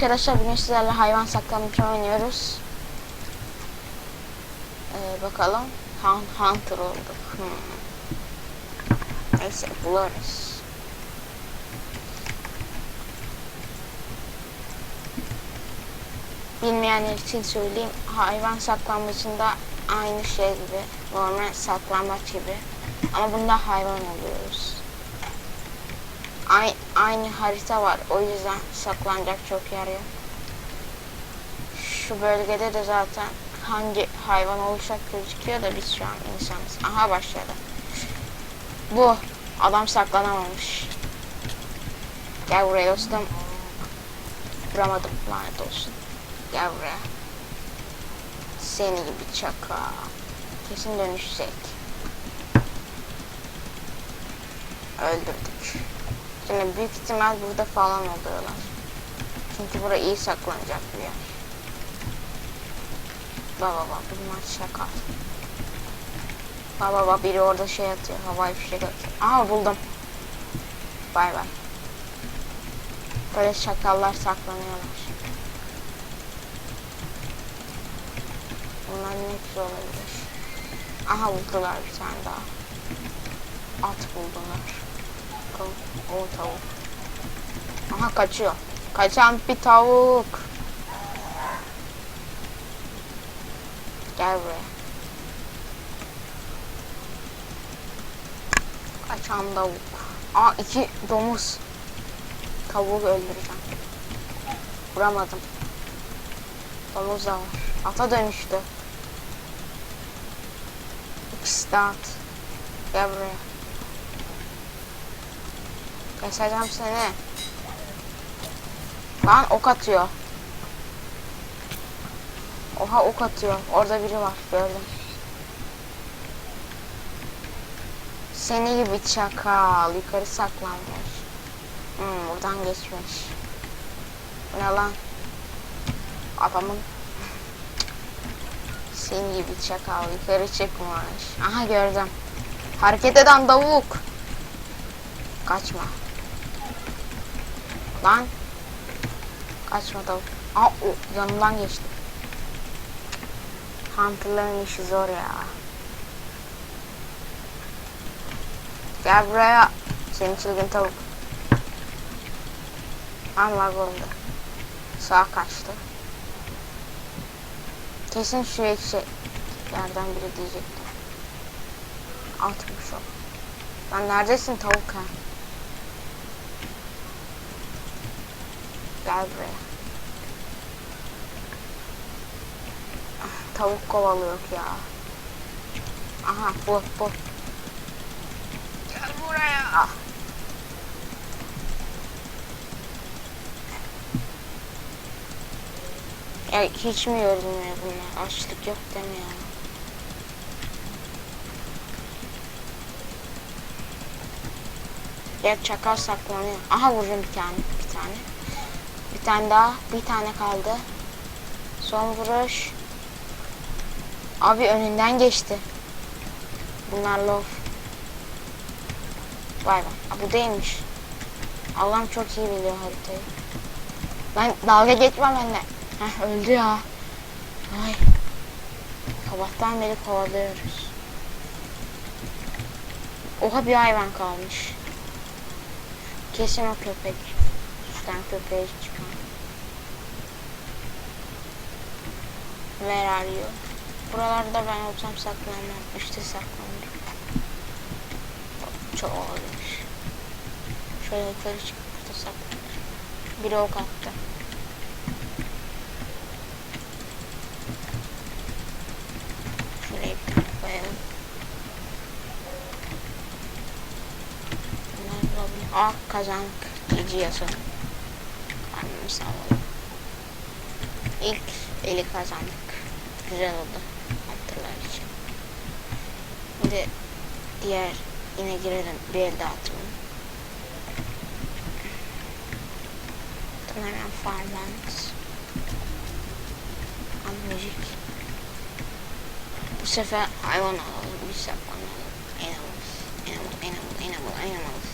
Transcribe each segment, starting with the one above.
Arkadaşlar bugün sizlerle hayvan saklanmaca oynuyoruz. Ee, bakalım. Hun Hunter olduk. Hmm. Neyse buluruz. Bilmeyenler için söyleyeyim. Hayvan saklanmacında aynı şey gibi. Normal saklambaç gibi. Ama bunda hayvan oluyoruz. Ay- aynı harita var. O yüzden saklanacak çok yer yok. Şu bölgede de zaten hangi hayvan olacak gözüküyor da biz şu an insanız. Aha başladı. Bu. Adam saklanamamış. Gel buraya dostum. Vuramadım lanet olsun. Gel buraya. Seni gibi çaka. Kesin dönüşecek. Öldürdük. Şimdi büyük ihtimal burada falan oluyorlar. Çünkü bura iyi saklanacak bir yer. Baba baba bunlar şaka. Baba baba biri orada şey atıyor. Havai fişek atıyor. Aha buldum. Bay bay. Böyle şakallar saklanıyorlar. Bunlar ne güzel olabilir. Aha buldular bir tane daha. At buldular. Tavuk. O tavuk. Aha kaçıyor. Kaçan bir tavuk. Gel buraya. Kaçan tavuk. Aa iki domuz. Tavuğu öldüreceğim. Vuramadım. Domuz da var. Ata dönüştü. İkisi de at. Gel buraya. Keseceğim seni. Lan ok atıyor. Oha ok atıyor. Orada biri var. Gördüm. Seni gibi çakal. Yukarı saklanmış. Hmm, buradan geçmiş. Bu ne lan? Adamın Seni gibi çakal. Yukarı çıkmış. Aha gördüm. Hareket eden tavuk. Kaçma. Lan. Kaçma tavuk. Aa o yanımdan geçti. Hunter'ların işi zor ya. Gel buraya. Senin çılgın tavuk. Allah oldu. Sağa kaçtı. Kesin şu ekşi yerden biri diyecektim. Atmış o. Lan neredesin tavuk ha? Gel buraya. Tavuk kovalıyor ya. Aha bu bu. Gel buraya. Ya hiç mi yorulmuyor bunlar? Açlık yok demiyor. Ya çakal saklanıyor. Aha vurdum bir tane. Bir tane. Bir tane daha. Bir tane kaldı. Son vuruş. Abi önünden geçti. Bunlar love. Vay be. Bu değilmiş. Allah'ım çok iyi biliyor haritayı. Ben dalga geçme benimle. Heh öldü ya. Ay. Sabahtan beri kovalıyoruz. Oha bir hayvan kalmış. Kesin o köpek. Üstten köpeğe çıkan. Where are you? Buralarda ben olsam saklanmam. İşte saklanırım. Çok olmuş. Şöyle yukarı çıkıp burada saklanırım. Biri ok attı. Şuraya bir tane koyalım. Bunlar olabilir. Ah kazandık. Gece yasa. Sağlayalım. İlk eli kazandık. Güzel oldu. Hatırlar için. Şimdi diğer yine girelim. Bir el daha atalım. Hemen farmlands. Müzik. Bu sefer hayvan alalım. Bir saklanalım. Animals. Animal, animal, animal, animals.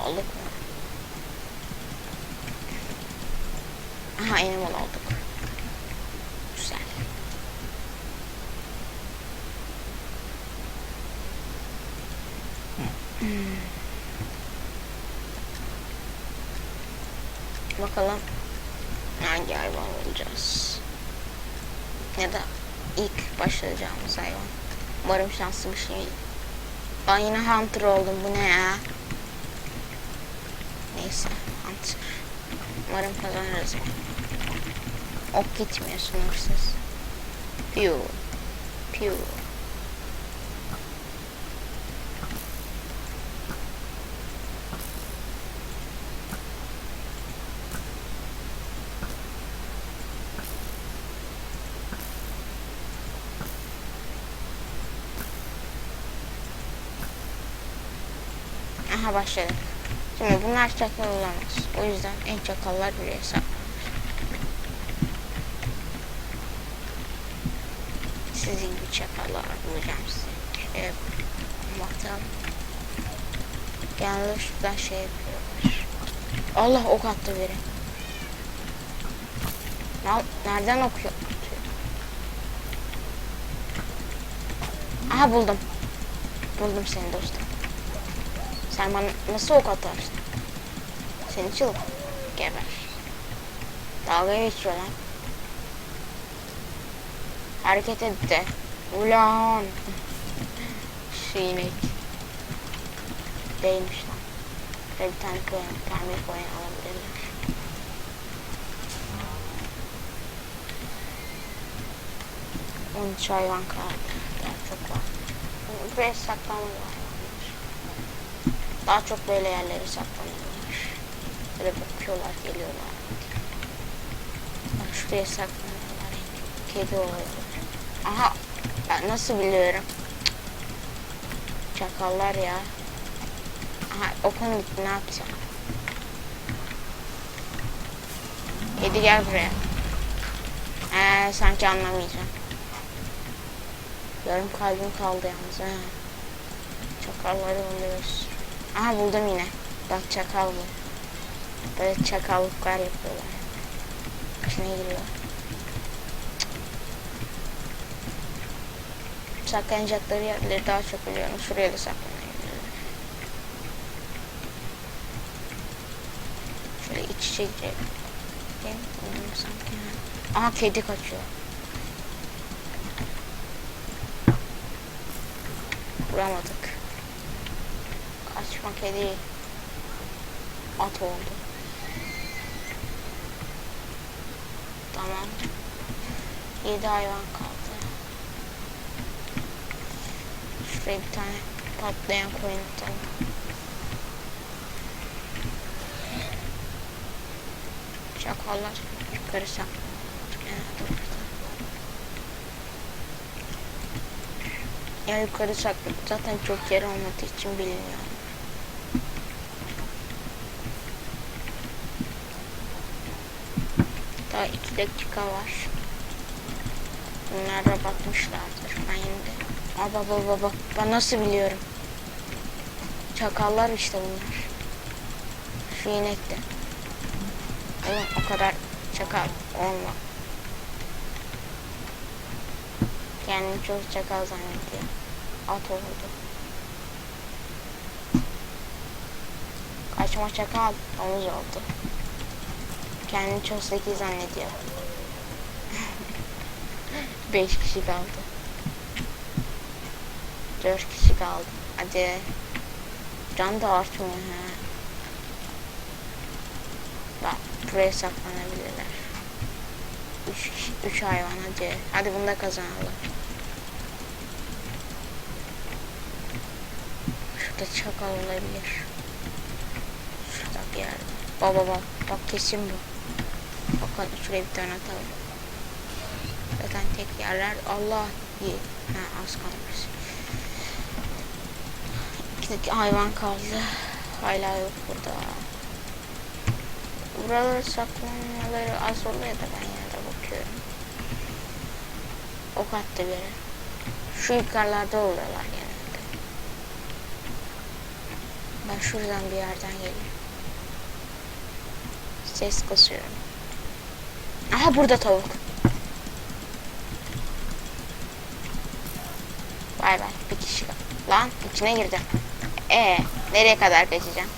Aldık mı? Aha animal olduk. Güzel. Hmm. Bakalım hangi hayvan olacağız. Ya da ilk başlayacağımız hayvan. Umarım şanslı bir şey. Ben yine Hunter oldum. Bu ne ya? Neyse. Hunter. Umarım kazanırız. Ok gitmiyor sınırsız. Piu. Piu. Aha başladık. Şimdi bunlar çakal olamaz. O yüzden en çakallar buraya saklanır. Sizin gibi çakallar bulacağım size. Şöyle bakalım. Yanlışlıkla şey yapıyorlar. Allah ok attı biri. Nereden okuyor? Aha buldum. Buldum seni dostum. Sen bana nasıl ok atarsın? Seni çılık. Geber. Dalga geçiyor lan. Hareket et de. Ulan. Şu inek. Değilmiş lan. Şöyle bir tane koyun, tamir koyun alabilirler. On üç hayvan kaldı. Daha çok var. Buraya saklanmalı hayvanlar. Daha çok böyle yerlere saklanıyorlar. Böyle bakıyorlar, geliyorlar. Bak şuraya saklanıyorlar. Kedi oluyorlar. Aha, ben nasıl biliyorum? Çakallar ya. Aha, okun gitti, ne yapacağım? Kedi gel buraya. Ee, sanki anlamayacağım. Yarım kalbim kaldı yalnız ha. Çakalları buluyoruz. Aha buldum yine. Bak çakal bu. Böyle çakallıklar yapıyorlar. İçine giriyor. Saklanacakları yerleri daha çok biliyorum. Şuraya da saklanabilirler. Şöyle iç içe girelim. Aha kedi kaçıyor. Vuramadık. Kaçma kedi. At oldu. Tamam. Yedi hayvan kaldı. Şuraya bir tane patlayan koyun atalım. Çakallar yukarı orada. Ya yukarı saklı. Zaten çok yer olmadığı için biliniyor. Daha iki dakika var. Bunlar da bakmışlardır. Ben şimdi... Aa baba baba. Ben nasıl biliyorum? Çakallar işte bunlar. Şu de. Oğlum o kadar çakal olma. Kendini çok çakal zannediyor. At oldu. Kaçma çakal omuz oldu. Kendini çok zeki zannediyor. Beş kişi kaldı. Dört kişi kaldı. Hadi. Can da artmıyor ha. Bak buraya saklanabilirler. Üç, kişi, üç hayvan hadi. Hadi bunu da kazanalım. Şurada çakal olabilir. Şurada bir yerde. Baba bak. Bak kesin bu. Bakalım şuraya bir tane atalım. Zaten tek yerler Allah iyi. Ha az kalmış. İki hayvan kaldı. Hala yok burada. Buraları saklanmaları az oluyor da ben yine de bakıyorum. Ok attı biri. Şu yukarılarda oluyorlar genelde. Ben şuradan bir yerden geliyorum. Ses kasıyorum. Aha burada tavuk. Bay bay. Bir kişi kal- Lan içine girdim. Ee, nereye kadar kaçacağım?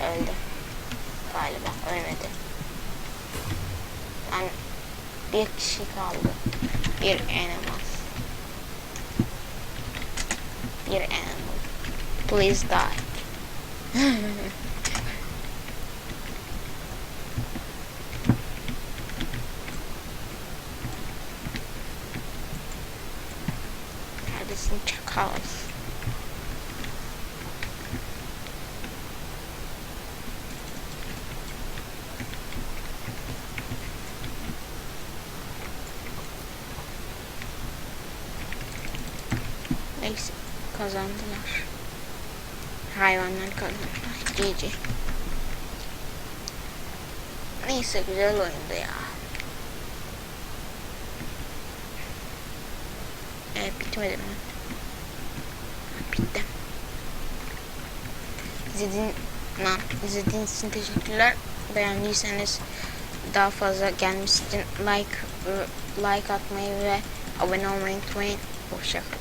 Öldü. Galiba ölmedi. Lan bir kişi kaldı. Bir animal. Bir animal. Please die. Çakal? Neyse kazandılar. Hayvanlar kazandılar. GG. Neyse güzel oyundu ya. Evet bitmedi mi? Bitti. İzlediğin, lan, izlediğiniz için teşekkürler. Beğendiyseniz daha fazla gelmesi için like like atmayı ve abone olmayı unutmayın. Hoşçakalın.